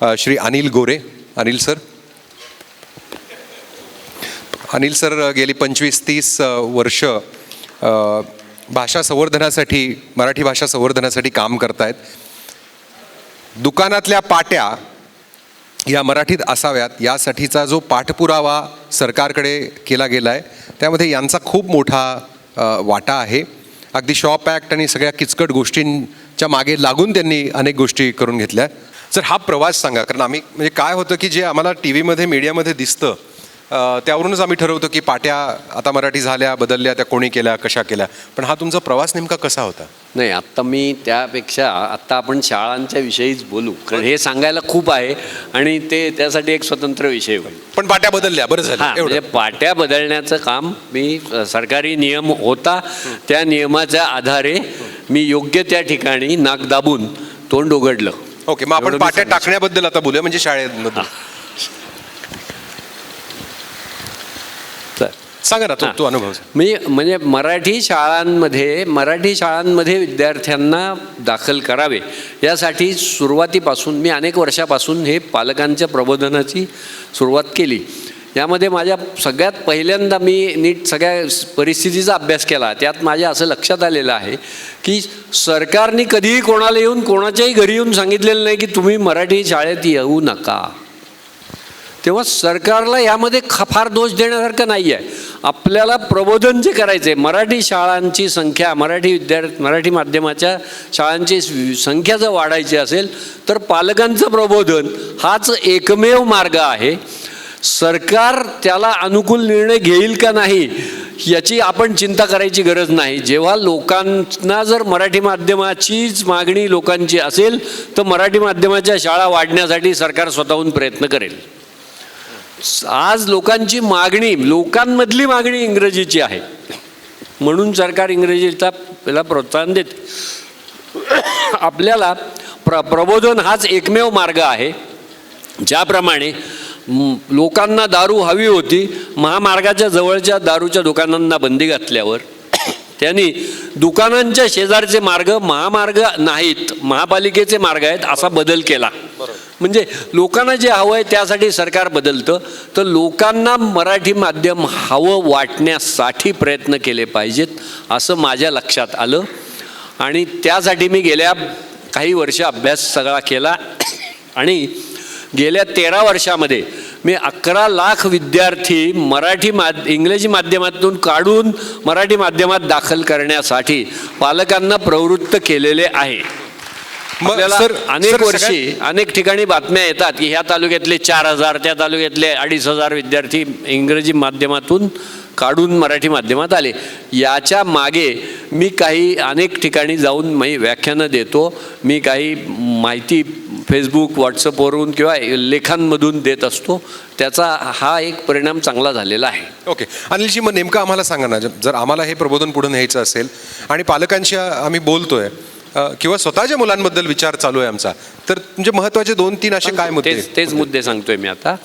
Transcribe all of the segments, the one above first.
Shri Anil Gore Anil sir. Anil sir गेली पंचवीस तीस वर्ष भाषा संवर्धनासाठी मराठी भाषा संवर्धनासाठी काम करतायत. दुकानातल्या पाट्या या मराठीत असाव्यात. यासाठीचा जो पाठपुरावा सरकारकडे केला गेला आहे त्यामध्ये यांचा खूप मोठा वाटा आहे. अगदी शॉप ॲक्ट आणि सगळ्या किचकट गोष्टींच्या मागे लागून त्यांनी अनेक गोष्टी करून घेतल्या. जर हा प्रवास सांगा कारण आम्ही म्हणजे काय होतं की जे आम्हाला टी व्हीमध्ये मीडियामध्ये दिसतं त्यावरूनच आम्ही ठरवतो की पाट्या आता मराठी झाल्या बदलल्या त्या कोणी केल्या कशा केल्या. पण हा तुमचा प्रवास नेमका कसा होता? नाही आत्ता मी त्यापेक्षा आत्ता आपण शाळांच्या विषयीच बोलू कारण हे सांगायला खूप आहे आणि ते त्यासाठी एक स्वतंत्र विषय होईल. पण पाट्या बदलल्या बरं झालं म्हणजे पाट्या बदलण्याचं काम मी सरकारी नियम होता त्या नियमाच्या आधारे मी योग्य त्या ठिकाणी नाक दाबून तोंड उघडलं. ओके मग आपण एवढं मी पाट्या टाकण्याबद्दल आता बोलूया म्हणजे शाळेमधून. तर सांगा ना तो तो अनुभव मी म्हणजे मराठी शाळांमध्ये मराठी शाळांमध्ये विद्यार्थ्यांना दाखल करावे यासाठी सुरुवातीपासून मी अनेक वर्षापासून हे पालकांच्या प्रबोधनाची सुरुवात केली. यामध्ये माझ्या सगळ्यात पहिल्यांदा मी नीट सगळ्या परिस्थितीचा अभ्यास केला. त्यात माझ्या असं लक्षात आलेलं आहे की सरकारने कधीही कोणाला येऊन कोणाच्याही घरी येऊन सांगितलेलं नाही की तुम्ही मराठी शाळेत येऊ नका. तेव्हा सरकारला यामध्ये ख- फार दोष देण्यासारखं नाही आहे आपल्याला प्रबोधन जे करायचं आहे मराठी शाळांची संख्या मराठी विद्यार्थी मराठी माध्यमाच्या शाळांची संख्या जर वाढायची असेल तर पालकांचं प्रबोधन हाच एकमेव मार्ग आहे. सरकार त्याला अनुकूल निर्णय घेईल का नाही याची आपण चिंता करायची गरज नाही. जेव्हा लोकांना जर मराठी माध्यमाचीच मागणी लोकांची असेल तर मराठी माध्यमाच्या शाळा वाढण्यासाठी सरकार स्वतःहून प्रयत्न करेल. आज लोकांची मागणी लोकांमधली मागणी इंग्रजीची आहे. म्हणून सरकार इंग्रजीचा त्याला प्रोत्साहन देते. आपल्याला प्र प्रबोधन हाच एकमेव मार्ग आहे. ज्याप्रमाणे लोकांना दारू हवी होती महामार्गाच्या जवळच्या दारूच्या दुकानांना बंदी घातल्यावर त्यांनी दुकानांच्या शेजारचे मार्ग महामार्ग नाहीत महापालिकेचे मार्ग आहेत असा बदल केला. म्हणजे लोकांना जे हवं आहे त्यासाठी सरकार बदलतं तर लोकांना मराठी माध्यम हवं वाटण्यासाठी प्रयत्न केले पाहिजेत असं माझ्या लक्षात आलं. आणि त्यासाठी मी गेल्या काही वर्ष अभ्यास सगळा केला. आणि गेल्या तेरा वर्षामध्ये मी अकरा लाख विद्यार्थी मराठी माध इंग्रजी माध्यमातून काढून मराठी माध्यमात दाखल करण्यासाठी पालकांना प्रवृत्त केलेले आहे. आपल्याला सर अनेक वर्षी अनेक ठिकाणी बातम्या येतात की ह्या तालुक्यातले चार हजार त्या तालुक्यातले अडीच हजार विद्यार्थी इंग्रजी माध्यमातून काढून मराठी माध्यमात आले. याच्या मागे मी काही अनेक ठिकाणी जाऊन मी व्याख्यानं देतो. मी काही माहिती फेसबुक व्हॉट्सअपवरून किंवा लेखांमधून देत असतो. त्याचा हा एक परिणाम चांगला झालेला आहे. ओके. अनिलजी मग नेमकं आम्हाला सांगा ना जर आम्हाला हे प्रबोधन पुढे न्यायचं असेल आणि पालकांशी आम्ही बोलतोय किंवा स्वतःच्या मुलांबद्दल विचार चालू आहे आमचा. तर म्हणजे महत्त्वाचे दोन तीन असे काय मुद्दे? तेच तेच मुद्दे सांगतोय मी आता.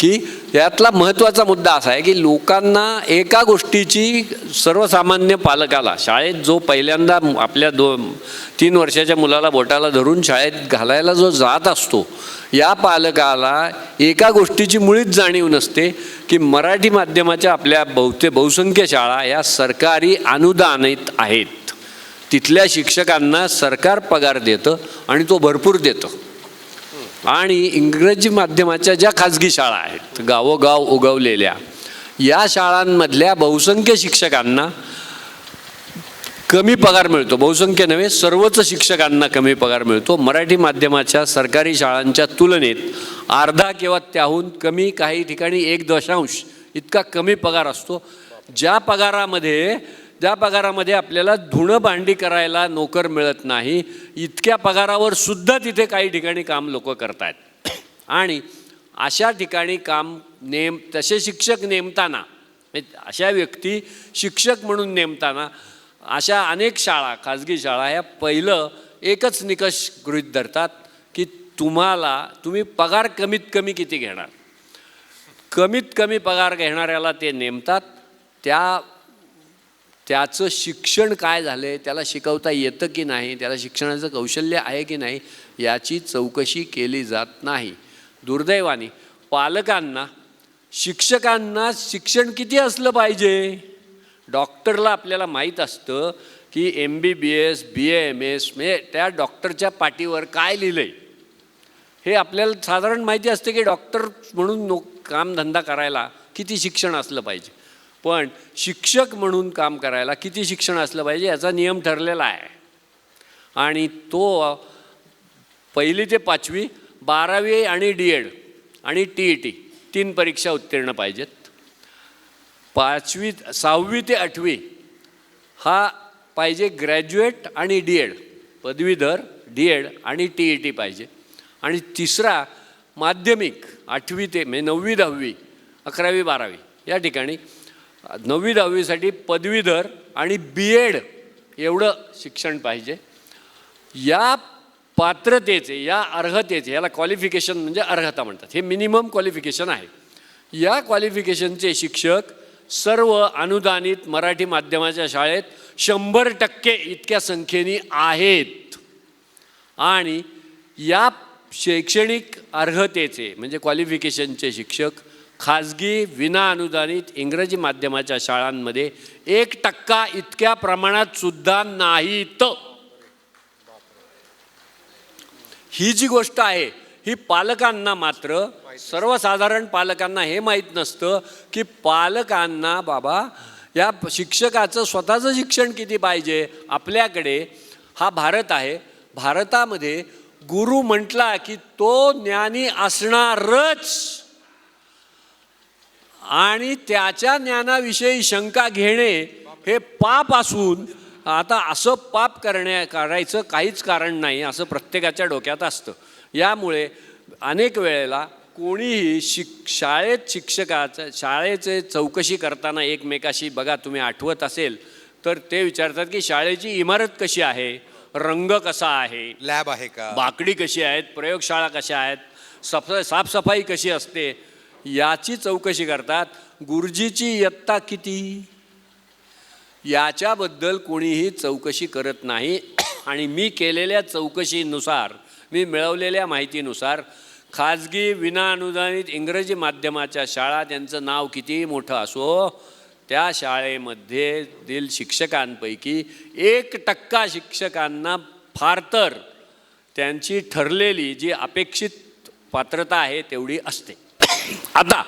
की यातला महत्त्वाचा मुद्दा असा आहे की लोकांना एका गोष्टीची सर्वसामान्य पालकाला शाळेत जो पहिल्यांदा आपल्या दो तीन वर्षाच्या मुलाला बोटाला धरून शाळेत घालायला जो जात असतो या पालकाला एका गोष्टीची मुळीच जाणीव नसते की मराठी माध्यमाच्या आपल्या बहुते बहुसंख्य शाळा या सरकारी अनुदानित आहेत. तिथल्या शिक्षकांना सरकार पगार देतं आणि तो भरपूर देतं. आणि इंग्रजी माध्यमाच्या ज्या खाजगी शाळा आहेत गावोगाव उगवलेल्या या शाळांमधल्या बहुसंख्य शिक्षकांना कमी पगार मिळतो. बहुसंख्य नव्हे सर्वच शिक्षकांना कमी पगार मिळतो. मराठी माध्यमाच्या सरकारी शाळांच्या तुलनेत अर्धा किंवा त्याहून कमी काही ठिकाणी एक दशांश इतका कमी पगार असतो. ज्या पगारामध्ये ज्या पगारामध्ये आपल्याला धुणं भांडी करायला नोकर मिळत नाही. इतक्या पगारावर सुद्धा तिथे काही ठिकाणी काम लोक करतायत. आणि अशा ठिकाणी काम नेम तसे शिक्षक नेमताना म्हणजे अशा व्यक्ती शिक्षक म्हणून नेमताना अशा अनेक शाळा खाजगी शाळा ह्या पहिलं एकच निकष गृहीत धरतात की तुम्हाला तुम्ही पगार कमीत कमी किती घेणार? कमीत कमी पगार घेणाऱ्याला ते नेमतात. त्या त्याचं शिक्षण काय झालं आहे त्याला शिकवता येतं की नाही त्याला शिक्षणाचं कौशल्य आहे की नाही याची चौकशी केली जात नाही. दुर्दैवाने पालकांना शिक्षकांना शिक्षण किती असलं पाहिजे? डॉक्टरला आपल्याला माहीत असतं की M B B S B M S म्हणजे त्या डॉक्टरच्या पाठीवर काय लिहिलं आहे हे आपल्याला साधारण माहिती असते की डॉक्टर म्हणून नो कामधंदा करायला किती शिक्षण असलं पाहिजे. पण शिक्षक म्हणून काम करायला किती शिक्षण असलं पाहिजे याचा नियम ठरलेला आहे. आणि तो पहिली ते पाचवी बारावी आणि डी एड आणि टी ई टी तीन परीक्षा उत्तीर्ण पाहिजेत. पाचवी सहावी ते आठवी हा पाहिजे ग्रॅज्युएट आणि डी एड पदवीधर डी एड आणि टी ई टी पाहिजे. आणि तिसरा माध्यमिक आठवी ते म्हणजे नववी दहावी अकरावी बारावी या ठिकाणी नववी दहावीसाठी पदवीधर आणि बी एड एवढं शिक्षण पाहिजे. या पात्रतेचे या अर्हतेचे याला क्वालिफिकेशन म्हणजे अर्हता म्हणतात. हे मिनिमम क्वालिफिकेशन आहे. या क्वालिफिकेशनचे शिक्षक सर्व अनुदानित मराठी माध्यमाच्या शाळेत शंभर टक्के इतक्या संख्येने आहेत. आणि या शैक्षणिक अर्हतेचे म्हणजे क्वालिफिकेशनचे शिक्षक खाजगी विना अनुदानित इंग्रजी माध्यमाच्या शाळांमध्ये एक टक्का इतक्या प्रमाणात सुद्धा नाहीत. ही जी गोष्ट आहे ही पालकांना मात्र सर्वसाधारण पालकांना हे माहीत नसतं की पालकांना बाबा या शिक्षकाचं स्वतःचं शिक्षण किती पाहिजे? आपल्याकडे हा भारत आहे. भारतामध्ये गुरु म्हटला की तो ज्ञानी असणारच. आणि त्याच्या ज्ञानाविषयी शंका घेणे हे पाप असून आता असं पाप करण्या करायचं काहीच कारण नाही असं प्रत्येकाच्या डोक्यात असतं. यामुळे अनेक वेळेला कोणीही शिक शाळेत शिक्षकाचं शाळेचे चौकशी करताना एकमेकाशी बघा तुम्ही आठवत असेल तर ते विचारतात की शाळेची इमारत कशी आहे? रंग कसा आहे? लॅब आहे का? बाकडी कशी आहेत? प्रयोगशाळा कशा आहेत? सफ साफसफाई कशी असते? याची चौकशी करतात गुरुजीची इयत्ता किती? याच्याबद्दल कोणीही चौकशी करत नाही. आणि मी केलेल्या चौकशीनुसार मी मिळवलेल्या माहितीनुसार खाजगी विनाअनुदानित इंग्रजी माध्यमाच्या शाळा त्यांचं नाव कितीही मोठं असो त्या शाळेमध्ये दिल शिक्षकांपैकी एक टक्का शिक्षकांना फार तर त्यांची ठरलेली जी अपेक्षित पात्रता आहे तेवढी असते. आता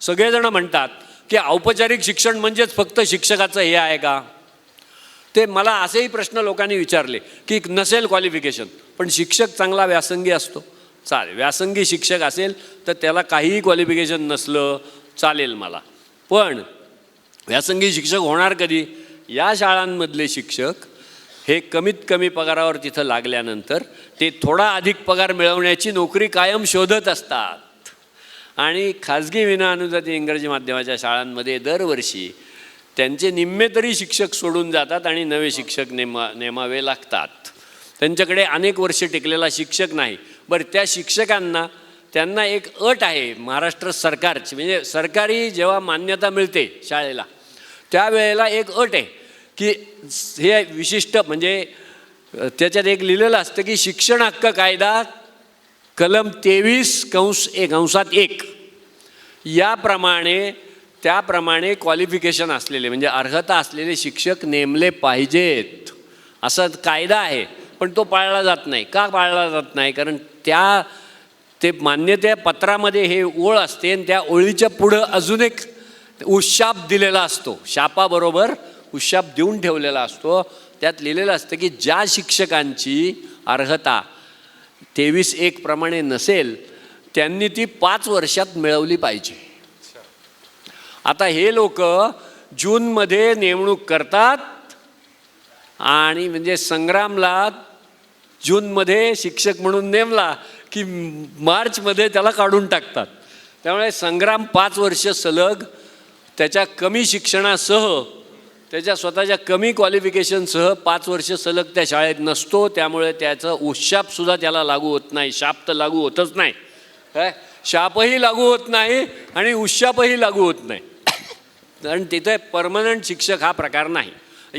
सगळेजण म्हणतात की औपचारिक शिक्षण म्हणजेच फक्त शिक्षकाचं हे आहे का? ते मला असेही प्रश्न लोकांनी विचारले की नसेल क्वालिफिकेशन पण शिक्षक चांगला व्यासंगी असतो. चालेल व्यासंगी शिक्षक असेल तर त्याला काहीही क्वालिफिकेशन नसलं चालेल मला. पण व्यासंगी शिक्षक होणार कधी? या शाळांमधले शिक्षक हे कमीत कमी पगारावर तिथं लागल्यानंतर ते थोडा अधिक पगार मिळवण्याची नोकरी कायम शोधत असतात. आणि खाजगी विनाअनुदानित इंग्रजी माध्यमाच्या शाळांमध्ये दरवर्षी त्यांचे निम्मे तरी शिक्षक सोडून जातात आणि नवे शिक्षक नेमा नेमावे लागतात. त्यांच्याकडे अनेक वर्ष टिकलेला शिक्षक नाही. बरं त्या शिक्षकांना त्यांना एक अट आहे महाराष्ट्र सरकारची. म्हणजे सरकारी जेव्हा मान्यता मिळते शाळेला त्यावेळेला एक अट आहे की हे विशिष्ट म्हणजे त्याच्यात एक लिहिलेलं असतं की शिक्षण हक्क कायदा कलम तेवीस कंस एक कंसात एक. याप्रमाणे त्याप्रमाणे क्वालिफिकेशन असलेले म्हणजे अर्हता असलेले शिक्षक नेमले पाहिजेत. असा कायदा आहे पण तो पाळला जात नाही. का पाळला जात नाही? कारण त्या ते मान्यते पत्रामध्ये हे ओळ असते आणि त्या ओळीच्या पुढं अजून एक उशाप दिलेला असतो. शापाबरोबर उशाप देऊन ठेवलेला असतो. त्यात लिहिलेलं असतं की ज्या शिक्षकांची अर्हता तेवीस एक प्रमाणे नसेल त्यांनी ती पाच वर्षात मिळवली पाहिजे. आता हे लोक जूनमध्ये नेमणूक करतात आणि म्हणजे संग्रामला जूनमध्ये शिक्षक म्हणून नेमला की मार्चमध्ये त्याला काढून टाकतात. त्यामुळे संग्राम पाच वर्ष सलग त्याच्या कमी शिक्षणासह त्याच्या स्वतःच्या कमी क्वालिफिकेशनसह पाच वर्ष सलग त्या शाळेत नसतो त्यामुळे त्याचं उशापसुद्धा त्याला लागू होत नाही. शाप तर लागू होतच नाही. काय? शापही लागू होत नाही आणि उशापही लागू होत नाही. कारण तिथे परमनंट शिक्षक हा प्रकार नाही.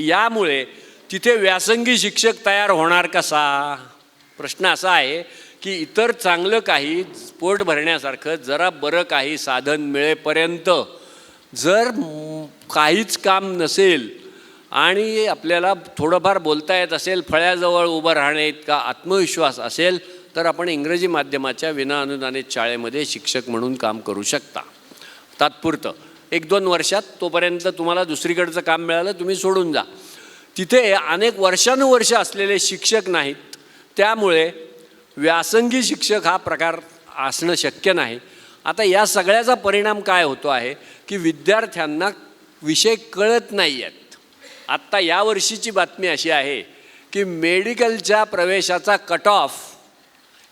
यामुळे तिथे व्यासंगी शिक्षक तयार होणार कसा? प्रश्न असा आहे की इतर चांगलं काही पोट भरण्यासारखं जरा बरं काही साधन मिळेपर्यंत जर काहीच काम नसेल आणि आपल्याला थोडंफार बोलता येत असेल फळ्याजवळ उभं राहणे इतका आत्मविश्वास असेल तर आपण इंग्रजी माध्यमाच्या विनाअनुदानित शाळेमध्ये शिक्षक म्हणून काम करू शकता. तात्पुरतं. एक दोन वर्षात तोपर्यंत तुम्हाला दुसरीकडचं काम मिळालं तुम्ही सोडून जा. तिथे अनेक वर्षानुवर्ष असलेले शिक्षक नाहीत. त्यामुळे व्यासंगी शिक्षक हा प्रकार असणं शक्य नाही. आता या सगळ्याचा परिणाम काय होतो आहे की विद्यार्थ्यांना विषय कळत नाही आहेत आत्ता यावर्षीची बातमी अशी आहे की मेडिकलच्या प्रवेशाचा कट ऑफ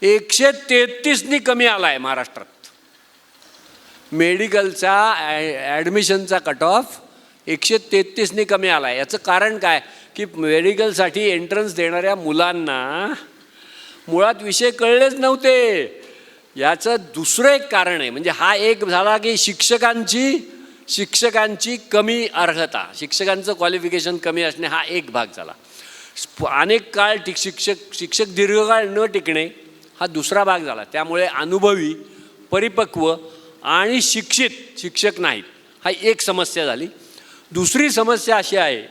एकशे तेहतीसनी कमी आला आहे महाराष्ट्रात. मेडिकलचा ॲ- ॲडमिशनचा कट ऑफ एकशे तेहतीसनी कमी आला आहे याचं कारण काय? की मेडिकलसाठी एंट्रन्स देणाऱ्या मुलांना मुळात विषय कळलेच नव्हते. याचं दुसरं एक कारण आहे. म्हणजे हा एक झाला की शिक्षकांची शिक्षकांची कमी अर्हता शिक्षकांचं क्वालिफिकेशन कमी असणे हा एक भाग झाला. अनेक काळ टिक शिक्षक शिक्षक दीर्घकाळ न टिकणे हा दुसरा भाग झाला. त्यामुळे अनुभवी परिपक्व आणि शिक्षित शिक्षक नाहीत. हा एक समस्या झाली. दुसरी समस्या अशी आहे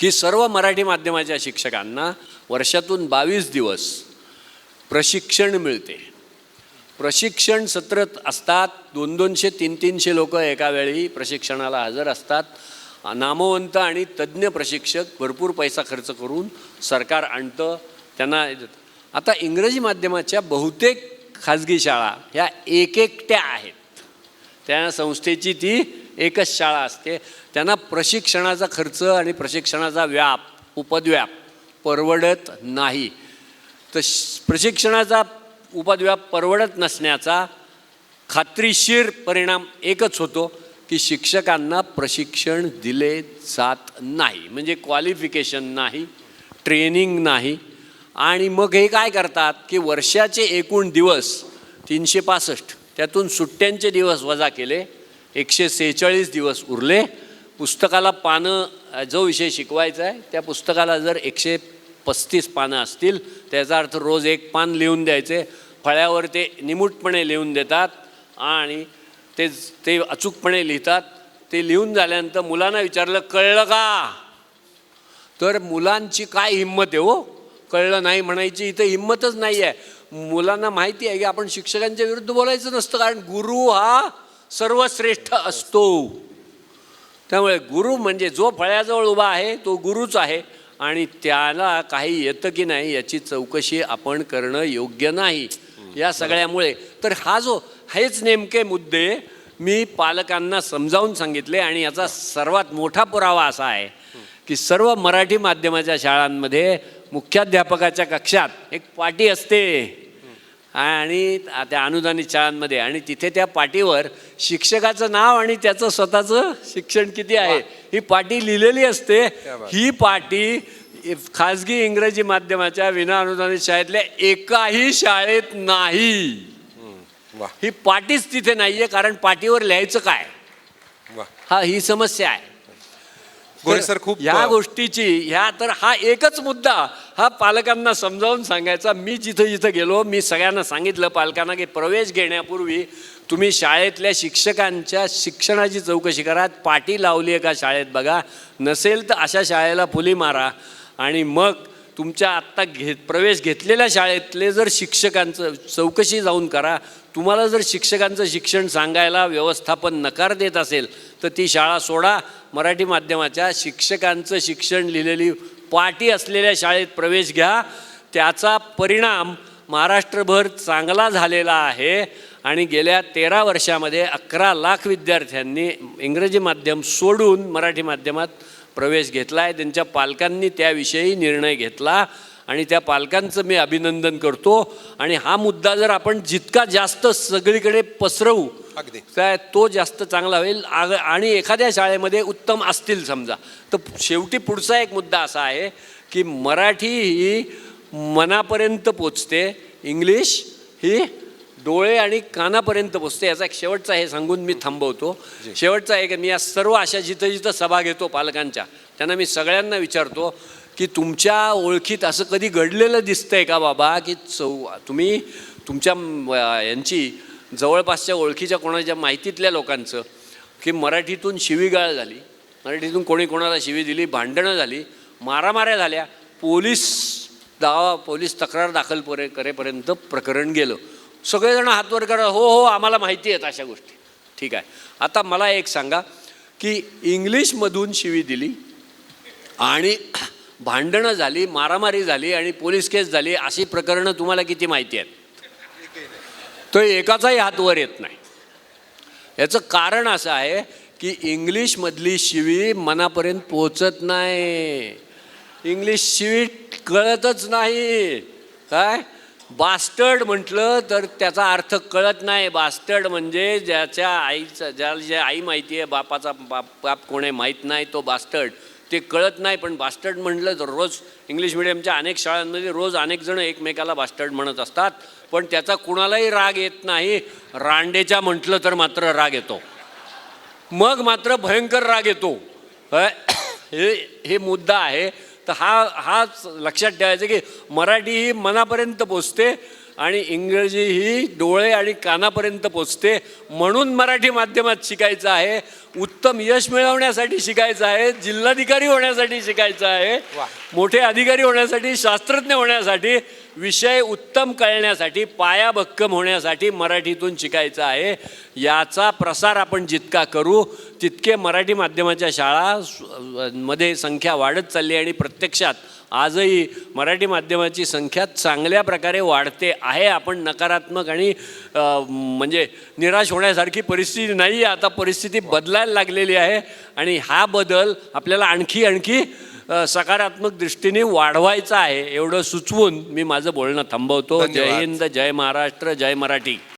की सर्व मराठी माध्यमाच्या शिक्षकांना वर्षातून बावीस दिवस प्रशिक्षण मिळते. प्रशिक्षण सत्र असतात. दोन दोनशे तीन तीनशे लोक एका वेळी प्रशिक्षणाला हजर असतात. नामवंत आणि तज्ज्ञ प्रशिक्षक भरपूर पैसा खर्च करून सरकार आणतं त्यांना आता इंग्रजी माध्यमाच्या बहुतेक खाजगी शाळा ह्या एक एकट्या आहेत. त्या संस्थेची ती एकच शाळा असते. त्यांना प्रशिक्षणाचा खर्च आणि प्रशिक्षणाचा व्याप उपद्व्याप परवडत नाही. तर श- प्रशिक्षणाचा उपद्व्याप परवडत नसण्याचा खात्रीशीर परिणाम एकच होतो की शिक्षकांना प्रशिक्षण दिले जात नाही. म्हणजे क्वालिफिकेशन नाही ट्रेनिंग नाही. आणि मग हे काय करतात की वर्षाचे एकूण दिवस तीनशे पासष्ट त्यातून सुट्ट्यांचे दिवस वजा केले एकशे सेहेचाळीस दिवस उरले. पुस्तकाला पानं जो विषय शिकवायचा आहे त्या पुस्तकाला जर एकशे पस्तीस पानं असतील त्याचा अर्थ रोज एक पान लिहून द्यायचे. फळ्यावर ते निमूटपणे लिहून देतात आणि ते ते अचूकपणे लिहितात. ते लिहून झाल्यानंतर मुलांना विचारलं कळलं का? तर मुलांची काय हिंमत आहे हो? कळलं नाही म्हणायची इथं हिंमतच नाही आहे. मुलांना माहिती आहे की आपण शिक्षकांच्या विरुद्ध बोलायचं नसतं कारण गुरु हा सर्वश्रेष्ठ असतो. त्यामुळे गुरु म्हणजे जो फळ्याजवळ उभा आहे तो गुरुच आहे. आणि त्याला काही येतं की नाही याची चौकशी आपण करणं योग्य नाही. या सगळ्यामुळे. तर हा जो हेच नेमके मुद्दे मी पालकांना समजावून सांगितले आणि याचा सर्वात मोठा पुरावा असा आहे की सर्व मराठी माध्यमाच्या शाळांमध्ये मुख्याध्यापकाच्या कक्षात एक पाटी असते. आणि त्या अनुदानित शाळांमध्ये आणि तिथे त्या पाटीवर शिक्षकाचं नाव आणि त्याचं स्वतःचं शिक्षण किती आहे? ही पाटी लिहिलेली असते. ही पाटी खाजगी इंग्रजी माध्यमाच्या विना अनुदानित शाळेतल्या एकाही शाळेत नाही. ही पाटीच तिथे नाहीये कारण पाटीवर लिहायचं काय? हा ही समस्या आहे. सर खूप ह्या गोष्टीची ह्या तर हा एकच मुद्दा. हा पालकांना समजावून सांगायचा. मी जिथं जिथं गेलो मी सगळ्यांना सांगितलं पालकांना की प्रवेश घेण्यापूर्वी तुम्ही शाळेतल्या शिक्षकांच्या शिक्षणाची चौकशी करा. पाटी लावली आहे का शाळेत बघा. नसेल तर अशा शाळेला फुली मारा. आणि मग तुमच्या आत्ता घे प्रवेश घेतलेल्या शाळेतले जर शिक्षकांचं चौकशी जाऊन करा. तुम्हाला जर शिक्षकांचं शिक्षण सांगायला व्यवस्थापन नकार देत असेल तर ती शाळा सोडा. मराठी माध्यमाच्या शिक्षकांचं शिक्षण लिहिलेली पाटी असलेल्या शाळेत प्रवेश घ्या. त्याचा परिणाम महाराष्ट्रभर चांगला झालेला आहे. आणि गेल्या तेरा वर्षामध्ये अकरा लाख विद्यार्थ्यांनी इंग्रजी माध्यम सोडून मराठी माध्यमात प्रवेश घेतला आहे. त्यांच्या पालकांनी त्याविषयी निर्णय घेतला आणि त्या पालकांचं मी अभिनंदन करतो. आणि हा मुद्दा जर आपण जितका जास्त सगळीकडे पसरवू अगदी. काय तो जास्त चांगला होईल. आग आणि एखाद्या शाळेमध्ये उत्तम असतील समजा. तर शेवटी पुढचा एक मुद्दा असा आहे की मराठी ही मनापर्यंत पोचते. इंग्लिश ही डोळे आणि कानापर्यंत पोचते याचा एक शेवटचा हे सांगून मी थांबवतो. शेवटचा आहे की मी या सर्व अशा जिथं जिथं सभा घेतो पालकांच्या त्यांना मी सगळ्यांना विचारतो की तुमच्या ओळखीत असं कधी घडलेलं दिसतंय का बाबा? की चौ तुम्ही तुमच्या यांची जवळपासच्या ओळखीच्या कोणाच्या माहितीतल्या लोकांचं की मराठीतून शिवीगाळ झाली मराठीतून कोणी कोणाला शिवी दिली भांडणं झाली मारामाऱ्या झाल्या पोलीस दावा पोलीस तक्रार दाखल परे करेपर्यंत प्रकरण गेलं. सगळेजण हातवर करा हो हो आम्हाला माहिती आहेत अशा गोष्टी. ठीक आहे. आता मला एक सांगा की इंग्लिशमधून शिवी दिली आणि भांडणं झाली मारामारी झाली आणि पोलीस केस झाली अशी प्रकरणं तुम्हाला किती माहिती आहेत? तो एकाचाही हात वर येत नाही. याचं कारण असं आहे की इंग्लिशमधली शिवी मनापर्यंत पोचत नाही. इंग्लिश शिवी कळतच नाही. काय? बास्टर्ड म्हटलं तर त्याचा अर्थ कळत नाही. बास्टर्ड म्हणजे ज्याच्या आईचं ज्याला जे आई माहिती आहे बापाचा बाप बाप कोण आहे माहीत नाही तो बास्टर्ड. ते कळत नाही पण बास्टर्ड म्हटलं तर रोज इंग्लिश मिडियमच्या अनेक शाळांमध्ये रोज अनेक जण एकमेकाला बास्टर्ड म्हणत असतात. पण त्याचा कुणालाही राग येत नाही. रांडेच्या म्हटलं तर मात्र राग येतो. मग मात्र भयंकर राग येतो. हे हे मुद्दा आहे. तर हा हाच लक्षात ठेवायचं की मराठी ही मनापर्यंत पोचते आणि इंग्रजी ही डोळे आणि कानापर्यंत पोचते. म्हणून मराठी माध्यमात शिकायचं आहे. उत्तम यश मिळवण्यासाठी शिकायचं आहे. जिल्हाधिकारी होण्यासाठी शिकायचं आहे. मोठे अधिकारी होण्यासाठी शास्त्रज्ञ होण्यासाठी विषय उत्तम कळण्यासाठी पायाभक्कम होण्यासाठी मराठीतून शिकायचं आहे. याचा प्रसार आपण जितका करू तितके मराठी माध्यमाच्या शाळा मध्ये संख्या वाढत चालली आहे आणि प्रत्यक्षात आजही मराठी माध्यमाची संख्या चांगल्या प्रकारे वाढते आहे. आपण नकारात्मक आणि म्हणजे निराश होण्यासारखी परिस्थिती नाही आहे आता परिस्थिती बदलायला लागलेली आहे आणि हा बदल आपल्याला आणखी आणखी सकारात्मक दृष्टीने वाढवायचा आहे एवढं सुचवून मी माझं बोलणं थांबवतो जय. हिंद जय महाराष्ट्र जय मराठी